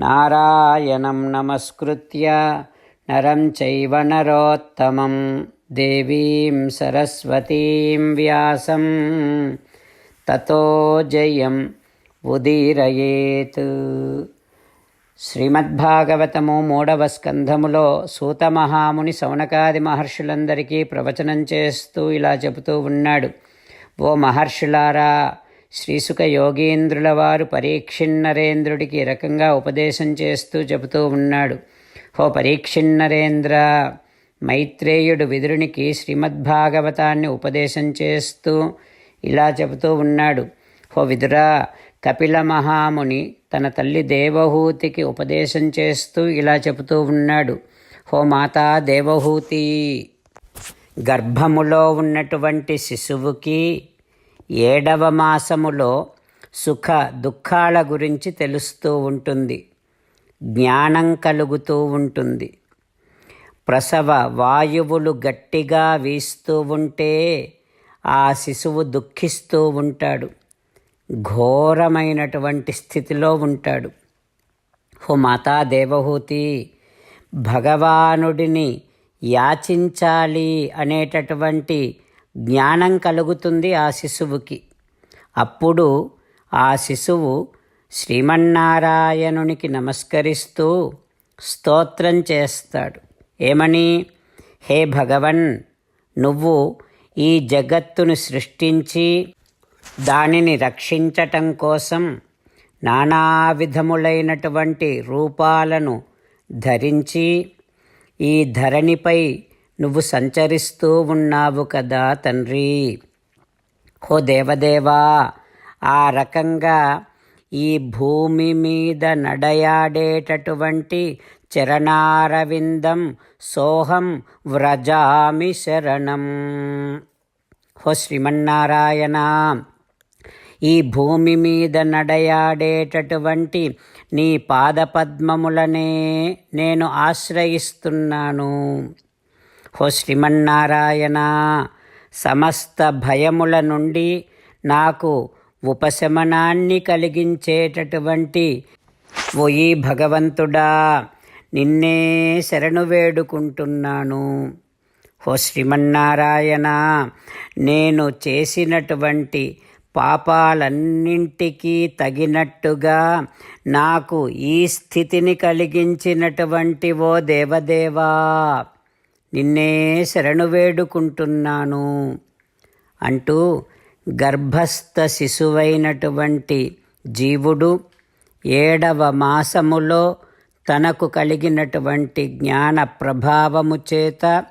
నారాయణం నమస్కృత్య నరం చైవ నరోత్తమం దేవీం సరస్వతీం వ్యాసం తతో జయం ఉదీరయేత్ శ్రీమద్భాగవతము మూడవ స్కంధములో సూతమహాముని సౌనకాది మహర్షులందరికీ ప్రవచనం చేస్తూ ఇలా చెబుతూ ఉన్నాడు. ఓ మహర్షులారా శ్రీసుక యోగీంద్రుల వారు పరీక్షిన్నరేంద్రుడికి ఈ రకంగా ఉపదేశం చేస్తూ చెబుతూ ఉన్నాడు. హో పరీక్షిన్నరేంద్ర మైత్రేయుడు విదురునికి శ్రీమద్భాగవతాన్ని ఉపదేశం చేస్తూ ఇలా చెబుతూ ఉన్నాడు. హో విదురా కపిల మహాముని తన తల్లి దేవహూతికి ఉపదేశం చేస్తూ ఇలా చెబుతూ ఉన్నాడు. హో మాతా దేవహూతి గర్భములో ఉన్నటువంటి శిశువుకి ఏడవ మాసములో సుఖ దుఃఖాల గురించి తెలుస్తూ ఉంటుంది. జ్ఞానం కలుగుతూ ఉంటుంది. ప్రసవ వాయువులు గట్టిగా వీస్తూ ఉంటే ఆ శిశువు దుఃఖిస్తూ ఉంటాడు. ఘోరమైనటువంటి స్థితిలో ఉంటాడు. హో మాతా దేవహూతి భగవానుడిని యాచించాలి అనేటటువంటి జ్ఞానం కలుగుతుంది ఆ శిశువుకి. అప్పుడు ఆ శిశువు శ్రీమన్నారాయణునికి నమస్కరిస్తూ స్తోత్రం చేస్తాడు. ఏమని? హే భగవన్ నువ్వు ఈ జగత్తును సృష్టించి దానిని రక్షించటం కోసం నానా విధములైనటువంటి రూపాలను ధరించి ఈ ధరణిపై నువ్వు సంచరిస్తూ ఉన్నావు కదా తండ్రి. హో దేవదేవా ఆ రకంగా ఈ భూమి మీద నడయాడేటటువంటి చరణారవిందం సోహం వ్రజామి శరణం. హో శ్రీమన్నారాయణ ఈ భూమి మీద నడయాడేటటువంటి నీ పాదపద్మములనే నేను ఆశ్రయిస్తున్నాను. హో శ్రీమన్నారాయణ సమస్త భయముల నుండి నాకు ఉపశమనాన్ని కలిగించేటటువంటి ఓయి భగవంతుడా నిన్నే శరణు వేడుకుంటున్నాను. హో శ్రీమన్నారాయణ నేను చేసినటువంటి పాపాలన్నింటికీ తగినట్టుగా నాకు ఈ స్థితిని కలిగించినటువంటి ఓ దేవదేవా నిన్నే శరణు వేడుకుంటున్నాను అంటూ గర్భస్థ శిశువైనటువంటి జీవుడు ఏడవ మాసములో తనకు కలిగినటువంటి జ్ఞాన ప్రభావము చేత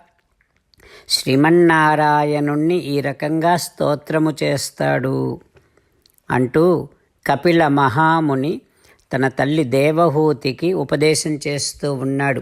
శ్రీమన్నారాయణుణ్ణి ఈ రకంగా స్తోత్రము చేస్తాడు అంటూ కపిల మహాముని తన తల్లి దేవహూతికి ఉపదేశం చేస్తూ ఉన్నాడు.